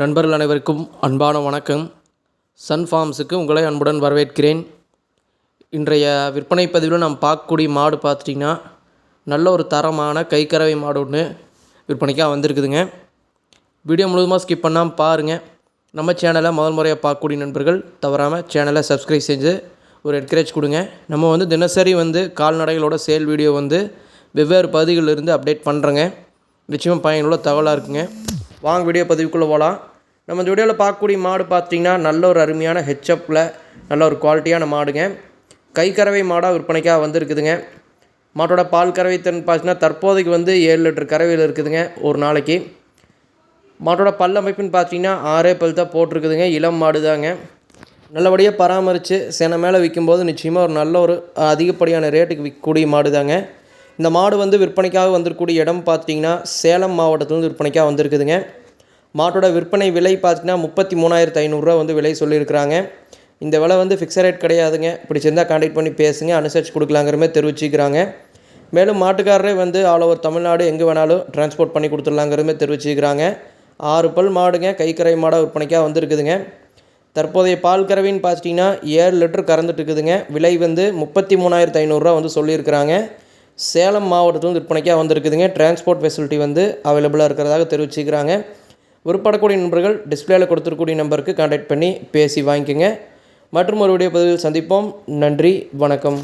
நண்பர்கள் அனைவருக்கும் அன்பான வணக்கம். சன் ஃபார்ம்ஸுக்கு உங்களை அன்புடன் வரவேற்கிறேன். இன்றைய விற்பனை பதிவில் நாம் பார்க்கக்கூடிய மாடு பார்த்துட்டிங்கன்னா நல்ல ஒரு தரமான கைக்கறவை மாடு ஒன்று விற்பனைக்காக வந்திருக்குதுங்க. வீடியோ முழுவதுமாக ஸ்கிப் பண்ணாமல் பாருங்கள் நம்ம சேனலை முதல் முறையாக பார்க்கக்கூடிய நண்பர்கள் தவறாமல் சேனலை சப்ஸ்கிரைப் செஞ்சு ஒரு என்கரேஜ் கொடுங்க. நம்ம வந்து தினசரி வந்து கால்நடைகளோட சேல் வீடியோ வந்து வெவ்வேறு பகுதிகளில் இருந்து அப்டேட் பண்ணுறேங்க நிச்சயமாக பயனுள்ள தகவலாக இருக்குங்க. வாங்க வீடியோ பதிவுக்குள்ளே போகலாம். நம்ம இந்த வீடியோவில் பார்க்கக்கூடிய மாடு பார்த்தீங்கன்னா நல்ல ஒரு அருமையான ஹெச்அப்பில் நல்ல ஒரு குவாலிட்டியான மாடுங்க. கை கறவை மாடாக விற்பனைக்காக வந்திருக்குதுங்க. மாட்டோட பால் கறவை திறன் பார்த்தீங்கன்னா தற்போதைக்கு வந்து ஏழு லிட்டர் கறவையில் இருக்குதுங்க ஒரு நாளைக்கு. மாட்டோட பல் அமைப்புன்னு பார்த்தீங்கன்னா ஆறே பல் தான் போட்டிருக்குதுங்க. இளம் மாடு தாங்க. நல்லபடியாக பராமரித்து சென மேலே விற்கும்போது நிச்சயமாக ஒரு நல்ல ஒரு அதிகப்படியான ரேட்டுக்கு விற்கக்கூடிய மாடு தாங்க. இந்த மாடு வந்து விற்பனைக்காக வந்திருக்கக்கூடிய இடம் பார்த்தீங்கன்னா சேலம் மாவட்டத்துலேருந்து விற்பனைக்காக வந்திருக்குதுங்க. மாட்டோட விற்பனை விலை பார்த்தீங்கன்னா முப்பத்தி மூணாயிரத்து ஐநூறுரூவா வந்து விலை சொல்லியிருக்கிறாங்க. இந்த விலை வந்து ஃபிக்ஸட் ரேட் கிடையாதுங்க. பிடிச்சிருந்தால் கான்டாக்ட் பண்ணி பேசுங்க அனுசரித்து கொடுக்கலாங்கிற மாதிரி தெரிவிச்சிக்கிறாங்க. மேலும் மாட்டுக்காரரே வந்து ஆல் ஓவர் தமிழ்நாடு எங்கே வேணாலும் டிரான்ஸ்போர்ட் பண்ணி கொடுத்துடலாங்கிற மாதிரி தெரிவிச்சுக்கிறாங்க. ஆறு பல் மாடுங்க கைக்கரை மாடாக விற்பனைக்காக வந்துருக்குதுங்க. தற்போதைய பால் கறவைன்னு பார்த்துட்டிங்கன்னா ஏழு லிட்டர் கறந்துட்டு இருக்குதுங்க விலை வந்து முப்பத்தி மூணாயிரத்து ஐநூறுரூவா வந்து சொல்லியிருக்கிறாங்க. சேலம் மாவட்டத்தில் விற்பனைக்காக வந்திருக்குதுங்க. டிரான்ஸ்போர்ட் ஃபெசிலிட்டி வந்து அவைலபிளாக இருக்கிறதாக தெரிவிச்சுக்கிறாங்க. விருப்பப்படக்கூடிய நண்பர்கள் டிஸ்பிளேயில் கொடுத்துருக்கூடிய நம்பருக்கு கான்டாக்ட் பண்ணி பேசி வாங்கிக்கோங்க. மற்றும் ஒரு வீடியோ பதிவில் சந்திப்போம். நன்றி. வணக்கம்.